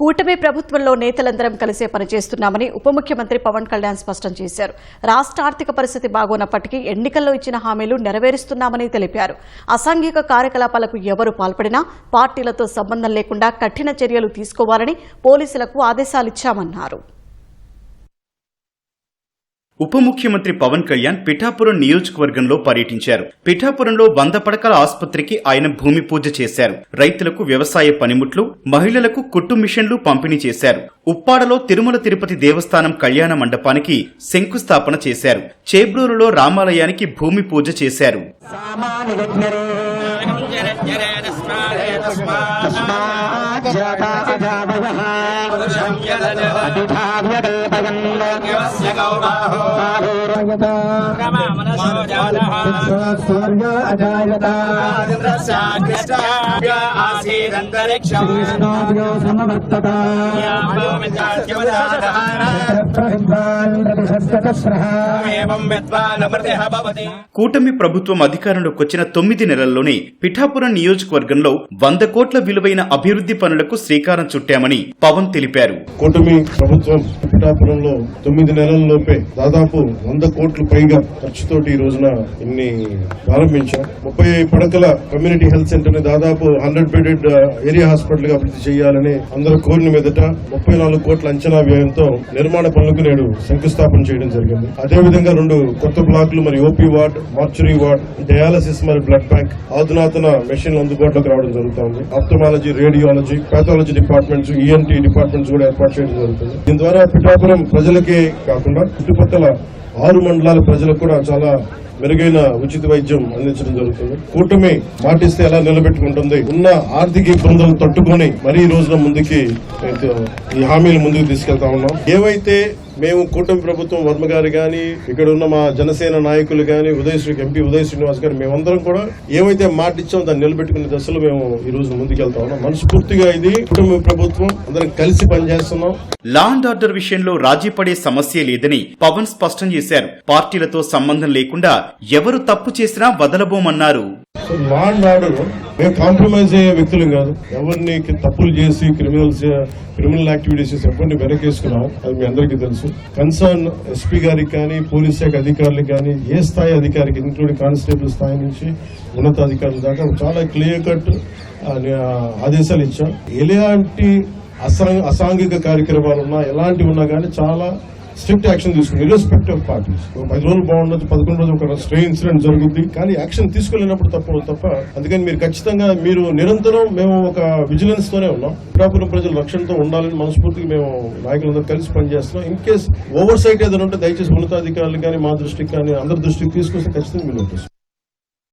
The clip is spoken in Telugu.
కూటమి ప్రభుత్వంలో నేతలందరం కలిసే పనిచేస్తున్నామని ఉప ముఖ్యమంత్రి పవన్ కళ్యాణ్ స్పష్టం చేశారు. రాష్ట్ర ఆర్థిక పరిస్థితి బాగోనప్పటికీ ఎన్నికల్లో ఇచ్చిన హామీలు నెరవేరుస్తున్నామని తెలిపారు. అసాంఘిక కార్యకలాపాలకు ఎవరు పాల్పడినా పార్టీలతో సంబంధం లేకుండా కఠిన చర్యలు తీసుకోవాలని పోలీసులకు ఆదేశాలిచ్చామన్నారు. ఉప ముఖ్యమంత్రి పవన్ కళ్యాణ్ పిఠాపురం నియోజకవర్గంలో పర్యటించారు పిఠాపురంలో వంద పడకల ఆసుపత్రికి ఆయన భూమి పూజ చేశారు రైతులకు వ్యవసాయ పనిముట్లు మహిళలకు కుట్టు మిషన్లు పంపిణీ చేశారు ఉప్పాడలో తిరుమల తిరుపతి దేవస్థానం కళ్యాణ మండపానికి శంకుస్థాపన చేశారు చేబ్రూరులో రామాలయానికి భూమి పూజ చేశారు కూటమి ప్రభుత్వం అధికారంలోకి వచ్చిన తొమ్మిది నెలల్లోనే పిఠాపురం నియోజకవర్గంలో వంద కోట్ల విలువైన అభివృద్ధి పనులకు శ్రీకారం చుట్టామని పవన్ తెలిపారు. కూటమి ప్రభుత్వం పిఠాపురంలో తొమ్మిది నెలల్లోపే దాదాపు వంద కోట్ల పైగా ఖర్చుతోటి ఈ రోజున ఇన్ని ప్రారంభించాం. ముప్పై పడకల కమ్యూనిటీ హెల్త్ సెంటర్ని దాదాపు హండ్రెడ్ బెడెడ్ ఏరియా హాస్పిటల్గా అభివృద్ధి చేయాలని అందరూ కోరిన మీదట ముప్పై నాలుగు కోట్ల అంచనా వ్యయంతో నిర్మాణ పనులకు నేడు శంకుస్థాపన చేయడం జరిగింది. అదేవిధంగా రెండు కొత్త బ్లాక్లు మరి OP ward mortuary ward dialysis మరి బ్లడ్ బ్యాంక్ ఆధునాతన మెషిన్లు అందుబాటులోకి రావడం జరుగుతుంది. Ophthalmology radiology pathology departments ENT departments కూడా ఏర్పాటు చేయడం జరుగుతుంది. దీని ద్వారా పిఠాపురం ప్రజలకే కాకుండా చుట్టుపక్కల ఆరు మండలాల ప్రజలకు కూడా చాలా మెరుగైన ఉచిత వైద్యం అందించడం జరుగుతుంది. కూటమి మాటిస్తే ఎలా నిలబెట్టుకుంటుంది? ఉన్న ఆర్థిక ఇబ్బందులను తట్టుకొని మరీ ఈ రోజున ముందుకి ఈ హామీలు ముందుకు తీసుకెళ్తా ఉన్నాం. ఏవైతే మేము కూటమి ప్రభుత్వం వర్మ గారు కానీ ఇక్కడ ఉన్న మా జనసేన నాయకులు కానీ ఉదయ్ శ్రీ ఎంపీ ఉదయ శ్రీనివాస్ గారు మేమందరం కూడా ఏమైతే మాట ఇచ్చామో దాన్ని నిలబెట్టుకునే దశలో మేము ఈ రోజు ముందుకెళ్తా ఉన్నాం. మనస్ఫూర్తిగా ఇది కుటుంబ ప్రభుత్వం అందరం కలిసి పనిచేస్తున్నాం. లా అండ్ ఆర్డర్ విషయంలో రాజీ పడే సమస్య లేదని పవన్ స్పష్టం చేశారు. పార్టీలతో సంబంధం లేకుండా ఎవరు తప్పు చేసినా వదలబోమన్నారు. సో లా అండ్ ఆర్డర్ మేము కాంప్రమైజ్ అయ్యే వ్యక్తులం కాదు. ఎవరిని తప్పులు చేసి క్రిమినల్స్ క్రిమినల్ యాక్టివిటీస్ చేసి ఎవరిని వెనకేసుకున్నాం అది మీ అందరికీ తెలుసు. కన్సర్న్ ఎస్పీ గారికి కానీ పోలీస్ శాఖ అధికారులకు కానీ ఏ స్థాయి అధికారికి ఇంక్లూడింగ్ కానిస్టేబుల్ స్థాయి నుంచి ఉన్నతాధికారుల దాకా చాలా క్లియర్ కట్ ఆదేశాలు ఇచ్చాం. ఎలాంటి అసాంఘిక కార్యక్రమాలు ఉన్నా ఎలాంటివి ఉన్నా కానీ చాలా స్ట్రిక్ట్ యాక్షన్ తీసుకుని ఇర్రెస్పెక్ట్ ఆఫ్ పార్టీస్ పది రోజులు బాగుండదు పదకొండు రోజులు ఒక స్ట్రే ఇన్సిడెంట్ జరుగుద్ది కానీ యాక్షన్ తీసుకోలేనప్పుడు తప్ప తప్ప అందుకని మీరు ఖచ్చితంగా మీరు నిరంతరం మేము ఒక విజిలెన్స్ తోనే ఉన్నాం. పిఠాపురం ప్రజలు రక్షణతో ఉండాలని మనస్ఫూర్తిగా మేము నాయకులందరూ కలిసి పనిచేస్తున్నాం. ఇన్ కేస్ ఓవర్ సైట్ ఏదైనా ఉంటే దయచేసి ఉన్నతాధికారులు కానీ మా దృష్టికి కానీ అందరి దృష్టికి తీసుకొస్తే ఖచ్చితంగా మీరు నోటీస్